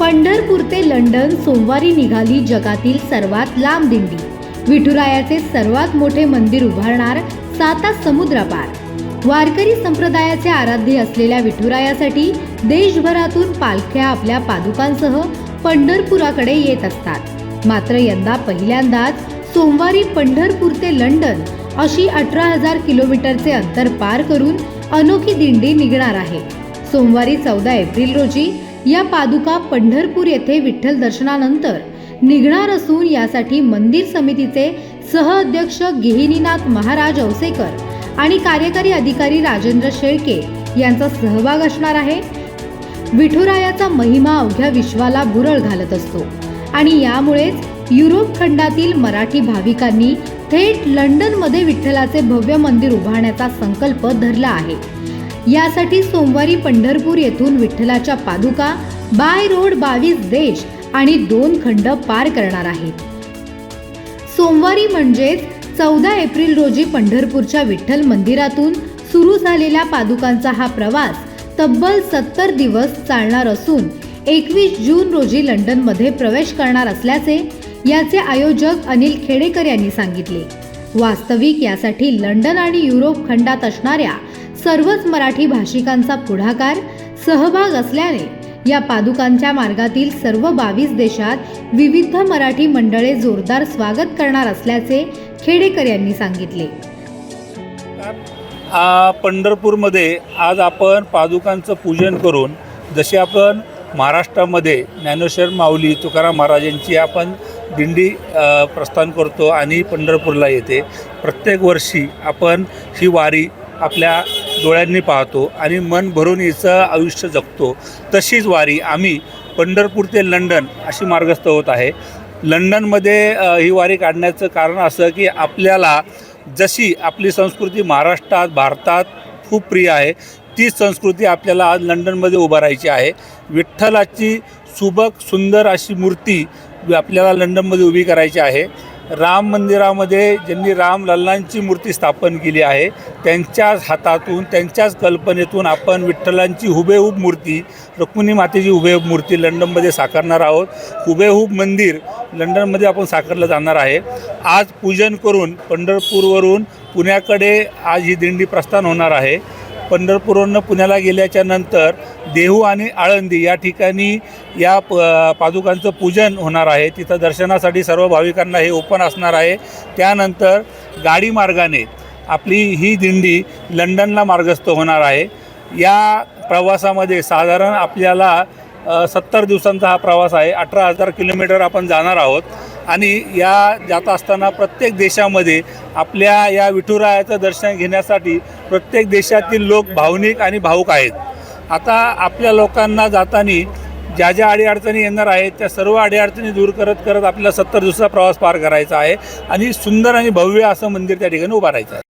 पंढरपूर ते लंडन सोमवारी निघाली जगातील सर्वात लांब दिंडी. विठुरायाचे सर्वात मोठे मंदिर उभारणार साता समुद्रापार. वारकरी संप्रदायाचे आराध्य असलेल्या विठुरायासाठी देशभरातून पालख्या आपल्या पादुकांसह पंढरपुराकडे येत असतात. मात्र यंदा पहिल्यांदाच सोमवारी पंढरपूर ते लंडन अशी अठरा हजार किलोमीटरचे अंतर पार करून अनोखी दिंडी निघणार आहे. सोमवारी चौदा एप्रिल रोजी या पादुका पंढरपूर येथे विठ्ठल दर्शनानंतर निघणार असून यासाठी मंदिर समितीचे सहअध्यक्ष गिहिनीनाथ महाराज औसेकर आणि कार्यकारी अधिकारी राजेंद्र शेळके यांचा सहभाग असणार आहे. विठुरायाचा महिमा अवघ्या विश्वाला बुरळ घालत असतो आणि यामुळेच युरोप खंडातील मराठी भाविकांनी थेट लंडनमध्ये विठ्ठलाचे भव्य मंदिर उभारण्याचा संकल्प धरला आहे. यासाठी सोमवारी पंढरपूर येथून विठ्ठलाच्या पादुका बाय रोड बावीस देश आणि दोन खंड पार करणार आहेत. सोमवारी म्हणजेच चौदा एप्रिल रोजी पंढरपूरच्या विठ्ठल मंदिरातून सुरू झालेल्या पादुकांचा हा प्रवास तब्बल सत्तर दिवस चालणार असून एकवीस जून रोजी लंडनमध्ये प्रवेश करणार असल्याचे याचे आयोजक अनिल खेडेकर यांनी सांगितले. वास्तविक यासाठी लंडन आणि युरोप खंडात असणाऱ्या सर्वच मराठी भाषिकांचा पुढाकार सहभाग असल्याने या पादुकांच्या मार्गातील सर्व बावीस देशात विविध मराठी मंडळे जोरदार स्वागत करणार असल्याचे खेडेकर यांनी सांगितले. पंढरपूरमध्ये आज आपण पादुकांचं पूजन करून जसे आपण महाराष्ट्रामध्ये ज्ञानेश्वर माऊली तुकाराम महाराजांची आपण दिंडी प्रस्थान करतो आणि पंढरपूरला येते. प्रत्येक वर्षी आपण ही वारी आपल्या डोळ्यांनी पाहतो आणि मन भरून हिचं आयुष्य जगतो. तशीच वारी आम्ही पंढरपूर ते लंडन अशी मार्गस्थ होत आहे. लंडनमध्ये ही वारी काढण्याचं कारण असं की आपल्याला जशी आपली संस्कृती महाराष्ट्रात भारतात खूप प्रिय आहे तीच संस्कृती आपल्याला आज लंडनमध्ये उभारायची आहे. विठ्ठलाची सुबक सुंदर अशी मूर्ती आपल्याला लंडनमध्ये उभी करायची आहे. राम मंदिरामध्ये ज्यांनी राम लल्लांची मूर्ती स्थापन केली आहे त्यांच्याच हातातून त्यांच्याच कल्पनेतून आपण विठ्ठलांची हुबेहूब मूर्ती रुक्मिणी मातेची हुबेहूब मूर्ती लंडनमध्ये साकारणार आहोत. हुबेहूब मंदिर लंडनमध्ये आपण साकारलं जाणार आहे. आज पूजन करून पंढरपूरवरून पुण्याकडे आज ही दिंडी प्रस्थान होणार आहे. पंढरपूरवरून पुण्याला गेल्याच्यानंतर देहू आणि आळंदी या ठिकाणी या प पादुकांचं पूजन होणार आहे. तिथं दर्शनासाठी सर्व भाविकांना हे ओपन असणार आहे. त्यानंतर गाडी मार्गाने आपली ही दिंडी लंडनला मार्गस्थ होणार आहे. या प्रवासामध्ये साधारण आपल्याला सत्तर दिवसांचा हा प्रवास आहे. अठरा हजार किलोमीटर आपण जाणार आहोत. आणि या जात असताना प्रत्येक देशामध्ये आपल्या या विठुरायाचं दर्शन घेण्यासाठी प्रत्येक देशातील लोक भावनिक आणि भावुक आहेत. आता आपल्या लोकांना जाताना ज्या ज्या अडीअडचणी येणार आहेत त्या सर्व अडीअडचणी दूर करत करत आपल्याला सत्तर दिवसाचा प्रवास पार करायचा आहे आणि सुंदर आणि भव्य असं मंदिर त्या ठिकाणी उभारायचं आहे.